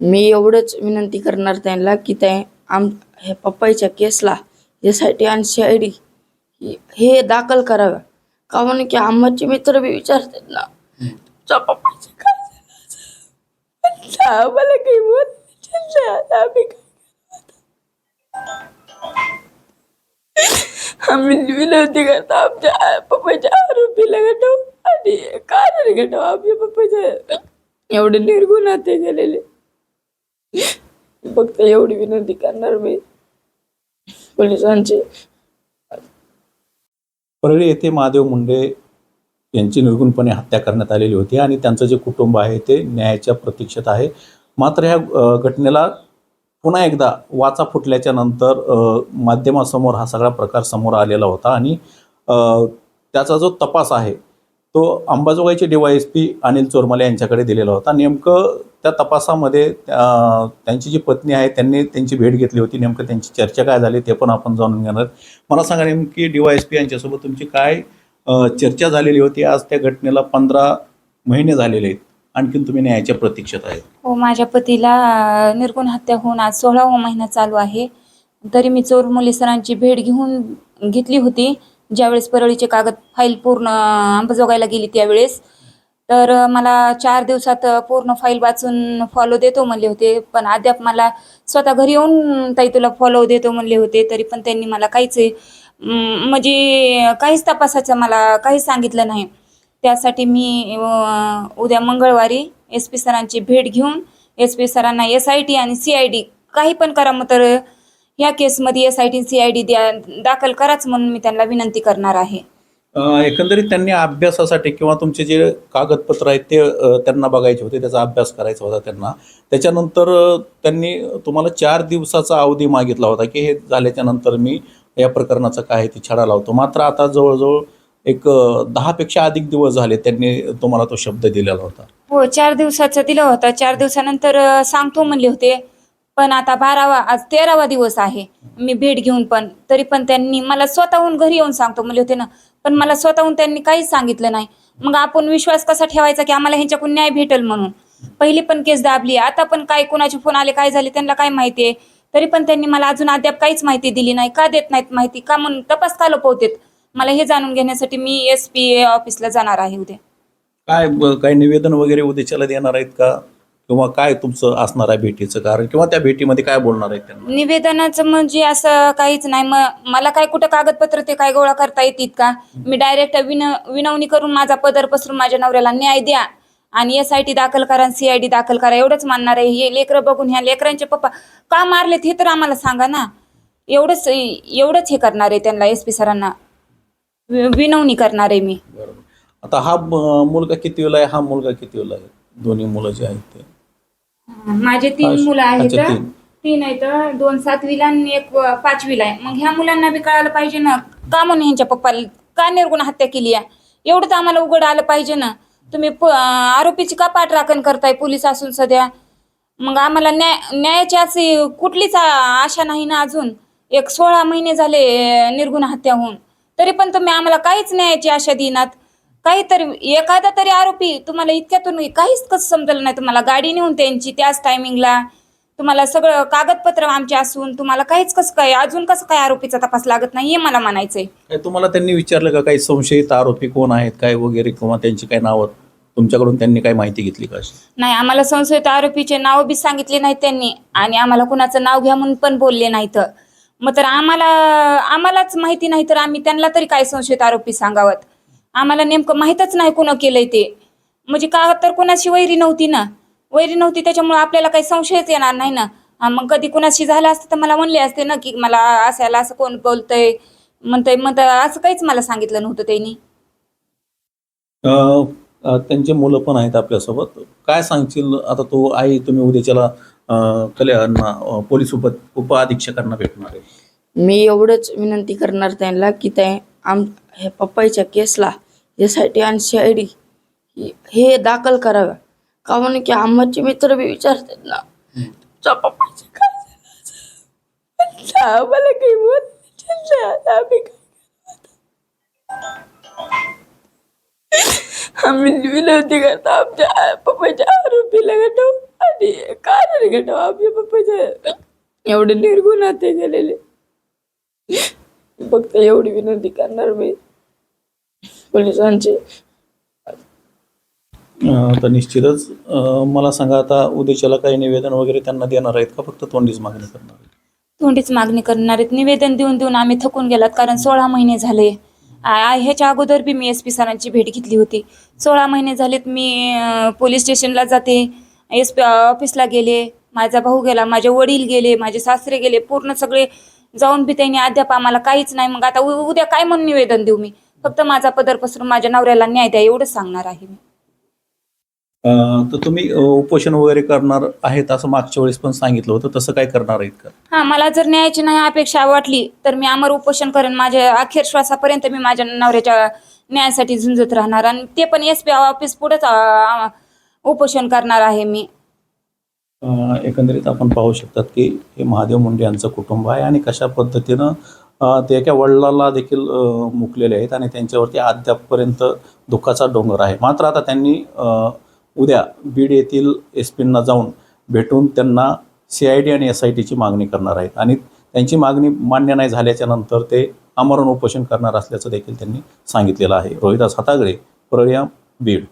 मी एवढंच विनंती करणार त्यांना की त्या आम हे पप्पाईच्या केसला यासाठी आय आणि सी आय डी हे दाखल करावं का म्हणून की आम्हाचे मित्र बी विचारतात ना तुमच्या पप्पाचे काय आम्हाला काही बोल आम्ही काय आम्ही विनंती करतो आमच्या पप्पाच्या आरोपीला गटव आणि कारण गटव आमच्या पप्पाच्या एवढे निर्गुण ते गेलेले फक्त एवढी विनंती करणार मी. पोलिसांची. परळी येथे महादेव मुंडे यांची निर्गुणपणे हत्या करण्यात आलेली होती आणि त्यांचं जे कुटुंब आहे ते न्यायाच्या प्रतीक्षेत आहे. मात्र ह्या घटनेला पुन्हा एकदा वाचा फुटल्याच्या नंतर माध्यमासमोर हा सगळा प्रकार समोर आलेला होता आणि त्याचा जो तपास आहे तो अंबाजोगाईचे एस पी अनिल चोरमले यांच्याकडे दिलेला होता. नेमकं त्या तपासामध्ये त्यांची जी पत्नी आहे त्यांनी त्यांची भेट घेतली होती. नेमकं त्यांची चर्चा काय झाली ते पण आपण जाणून घेणार मला सांगा नेमकी एस पी यांच्यासोबत तुमची काय चर्चा झालेली होती? आज त्या घटनेला पंधरा महिने झालेले आहेत. आणखीन तुम्ही न्यायाच्या प्रतीक्षेत आहे हो माझ्या पतीला निर्गुण हत्या होऊन आज सोळावा महिना चालू आहे. तरी मी चोर मुली सरांची भेट घेऊन घेतली होती. ज्यावेळेस परळीचे कागद फाईल पूर्ण अ, अंबाजोगाईला गेली त्यावेळेस तर मला चार दिवसात पूर्ण फाईल वाचून फॉलो देतो म्हणले होते. पण अद्याप मला स्वतः घरी येऊन ताई तुला फॉलो देतो म्हणले होते तरी पण त्यांनी मला काहीच म्हणजे काहीच तपासाचं मला काहीच सांगितलं नाही. त्यासाठी मी उद्या मंगळवारी एस पी सरांची भेट घेऊन एस पी सरांना एस आय टी आणि सी आय डी काही पण करा मग तर ह्या केसमध्ये S I T C I D द्या दाखल कराच म्हणून मी त्यांना विनंती करणार आहे. अ, एकंदरीत त्यांनी अभ्यासासाठी किंवा तुमचे जे कागदपत्र आहेत ते अ, त्यांना बघायचे होते त्याचा अभ्यास करायचा होता त्यांना. त्याच्यानंतर अ, त्यांनी तुम्हाला चार दिवसाचा अवधी मागितला होता की हे झाल्याच्यानंतर मी या प्रकरणाचा काय आहे ते छडा लावतो. मात्र आता जवळजवळ एक अ, दहापेक्षा अधिक दिवस झाले त्यांनी तुम्हाला तो शब्द दिलेला होता. हो चार दिवसाचं दिलं होतं. चार दिवसानंतर अ, सांगतो म्हणले होते पण आता बारावा आज तेरावा दिवस आहे. मी भेट घेऊन पण तरी पण त्यांनी मला स्वतःहून घरी येऊन सांगतो. म्हणले होते ना पण मला स्वतःहून त्यांनी काहीच सांगितलं नाही. मग आपण विश्वास कसा ठेवायचा की आम्हाला ह्यांच्याकडून न्याय भेटेल म्हणून? पहिली पण केस दाबली आता पण काय कोणाचे फोन आले काय झाले त्यांना काय माहिती आहे? तरी पण त्यांनी मला अजून अद्याप काहीच माहिती दिली नाही. का देत नाहीत माहिती? का म्हणून तपास का लपवतेत? मला हे जाणून घेण्यासाठी मी एस पी ऑफिसला जाणार आहे उद्या. काय ब- काय निवेदन वगैरे उद्याच्याला देणार आहेत का? किंवा काय तुमचं असणार आहे भेटीचं कारण? किंवा त्या भेटीमध्ये काय बोलणार आहेत त्यांना? निवेदनाचं म्हणजे असं काहीच नाही. मग मला काय कुठं कागदपत्र ते काय गोळा करता येतील का? मी डायरेक्ट विन विनवणी करून माझा पदर पसरून माझ्या नवऱ्याला न्याय द्या. आणि एस आय टी दाखल करा सी आय डी दाखल करा. एवढंच मानणार आहे. हे लेकरं बघून ह्या लेकरांचे पप्पा का मारलेत हे तर आम्हाला सांगा ना. एवढंच एवढंच हे करणार आहे त्यांना एस पी सरांना. वि- विनवणी करणार आहे मी. बरोबर. आता हा ब- मुलगा किती वेळा आहे? हा मुलगा किती वेळा आहे? दोन्ही मुलं जे आहेत ते? माझे तीन मुलं आहेत. अच्छा, तीन. तीन आहेत. दोन सातवीला आणि एक पाचवीला आहे. मग ह्या मुलांना बी कळायला पाहिजे ना का म्हणून ह्यांच्या पप्पाला का निर्गुण हत्या केली आहे? एवढं तर आम्हाला उघड आलं पाहिजे ना. तुम्ही प- आरोपीची का पाठराखण करताय पोलीस असून सध्या? मग आम्हाला न्याय न्यायाची अशी कुठलीच आ- आशा नाही ना अजून. एक सोळा महिने झाले अं, निर्गुण हत्या होऊन. तरी पण तुम्ही आम्हाला काहीच न्यायाची आशा देणार काहीतरी एखादा तरी आरोपी तुम्हाला इतक्यातून काहीच कसं समजलं नाही तुम्हाला. गाडी नेऊन त्यांची त्याच टायमिंगला तुम्हाला सगळं कागदपत्र आमचे असून तुम्हाला काहीच कसं काय अजून कसं काय आरोपीचा तपास लागत नाही हे मला म्हणायचंय. काय तुम्हाला त्यांनी विचारलं का काही संशयित आरोपी कोण आहेत काय वगैरे किंवा त्यांची काय नावं? तुमच्याकडून त्यांनी काय माहिती घेतली का अशी? नाही आम्हाला संशयित आरोपीचे नाव बी सांगितले नाहीत त्यांनी आणि आम्हाला कुणाचं नाव घ्या म्हणून पण बोलले नाहीत. मग तर आम्हाला आम्हालाच माहिती नाही तर आम्ही त्यांना तरी काय संशयित आरोपी सांगावत आम्हाला नेमकं माहीतच नाही कुणं केलंय ते. म्हणजे का तर कुणाशी वैरी नव्हती ना. वैरी नव्हती त्याच्यामुळे आपल्याला काही संशयच येणार नाही ना. हा, मग कधी कुणाशी झालं असतं तर मला म्हणले असते ना की मला असायला असं कोण बोलतंय म्हणतंय मग तर असं काहीच मला सांगितलं नव्हतं त्यांनी. त्यांचे मुलं पण आहेत आपल्यासोबत. काय सांगशील? आता तो आई तुम्ही उद्याच्याला अं, कल्याण अं, पोलीस उप उप अधीक्षकांना भेटणार आहे. मी एवढंच विनंती करणार त्यांना की त्या आम हे पप्पाईच्या केसला एस आय टी आणि सी आय डी हे दाखल करावं का म्हणून की आम्हाचे मित्र बी विचारतात ना तुमच्या पप्पाचं काय झालं? आम्हाला काही बोल आम्ही आम्ही विनंती करतो आमच्या पप्पाच्या आरोपीला गटव आणि कारण घटव आमच्या पप्पाच्या एवढे निर्गुण ते गेलेले फक्त एवढी विनंती करणार मी. पोलिसांची. तर निश्चितच मला सांगा आता उद्याच्याला काही निवेदन वगैरे त्यांना देणार आहेत का? फक्त तोंडीच मागणी करणार आहेत? तोंडीच मागणी करणार आहेत. निवेदन देऊन देऊन आम्ही थकून गेलात कारण सोळा महिने झाले. आ- ह्याच्या अगोदर बी मी एस पी सरांची भेट घेतली होती. सोळा महिने झालेत मी अं, पोलीस स्टेशनला जाते. एस पी ऑफिसला गेले. माझा भाऊ गेला माझे वडील गेले माझे सासरे गेले. पूर्ण सगळे जाऊन बी त्यांनी अद्याप आम्हाला काहीच नाही. मग आता उ- उद्या काय म्हणून निवेदन देऊ मी? फक्त माझा पदर पसरून माझ्या नवऱ्याला न्याय द्या एवढंच सांगणार आहे मी. अं, तर तुम्ही अं, उपोषण वगैरे करणार आहेत असं मागच्या वेळेस पण सांगितलं होतं. तसं काय करणार आहेत का? हां मला जर न्यायाची नाही अपेक्षा वाटली तर मी अमर उपोषण करेन. माझ्या अखेर श्वासापर्यंत मी माझ्या नवऱ्याच्या न्यायासाठी झुंजत राहणार. आणि ते पण एस पी ऑफिस पुढेच उपोषण करणार आहे मी. एकंदरीत आपण पाहू शकतात की हे महादेव मुंडे यांचं कुटुंब आहे आणि कशा पद्धतीनं ते एका वडिलाला देखील मुकलेले आहेत आणि त्यांच्यावरती अद्यापपर्यंत दुःखाचा डोंगर आहे. मात्र आता त्यांनी उद्या बीड येथील एस पींना जाऊन भेटून त्यांना सी आय डी आणि एस आय टीची मागणी करणार आहेत आणि त्यांची मागणी मान्य नाही झाल्याच्यानंतर ते आमरण उपोषण करणार असल्याचं देखील त्यांनी सांगितलेलं आहे. रोहिदास हातागडे प्रयाम बीड.